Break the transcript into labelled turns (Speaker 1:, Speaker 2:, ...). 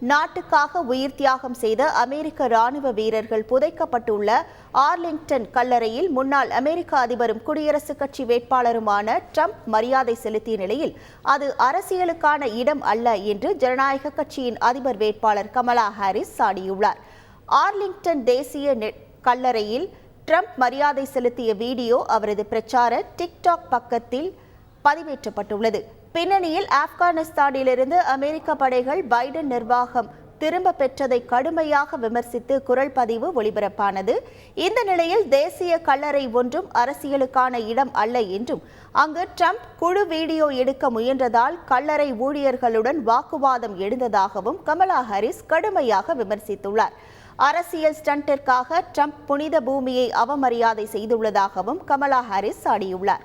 Speaker 1: நாட்டுக்காக உயிர் தியாகம் செய்த அமெரிக்க ராணுவ வீரர்கள் புதைக்கப்பட்டுள்ள ஆர்லிங்டன் கல்லறையில் முன்னாள் அமெரிக்க அதிபரும் குடியரசுக் கட்சி வேட்பாளருமான ட்ரம்ப் மரியாதை செலுத்திய நிலையில் அது அரசியலுக்கான இடம் அல்ல என்று ஜனநாயக கட்சியின் அதிபர் வேட்பாளர் கமலா ஹாரிஸ் சாடியுள்ளார். ஆர்லிங்டன் தேசிய கல்லறையில் ட்ரம்ப் மரியாதை செலுத்திய வீடியோ அவரது பிரச்சார டிக்டாக் பக்கத்தில் பதிவேற்றப்பட்டுள்ளது. பின்னணியில் ஆப்கானிஸ்தானிலிருந்து அமெரிக்க படைகள் பைடன் நிர்வாகம் திரும்ப பெற்றதை கடுமையாக விமர்சித்து குரல் பதிவு ஒளிபரப்பானது. இந்த நிலையில் தேசிய கல்லறை ஒன்றும் அரசியலுக்கான இடம் அல்ல என்றும் அங்கு ட்ரம்ப் குழு வீடியோ எடுக்க முயன்றதால் கல்லறை ஊழியர்களுடன் வாக்குவாதம் எழுந்ததாகவும் கமலா ஹாரிஸ் கடுமையாக விமர்சித்துள்ளார். அரசியல் ஸ்டண்டிற்காக ட்ரம்ப் புனித பூமியை அவமரியாதை செய்துள்ளதாகவும் கமலா ஹாரிஸ் சாடியுள்ளார்.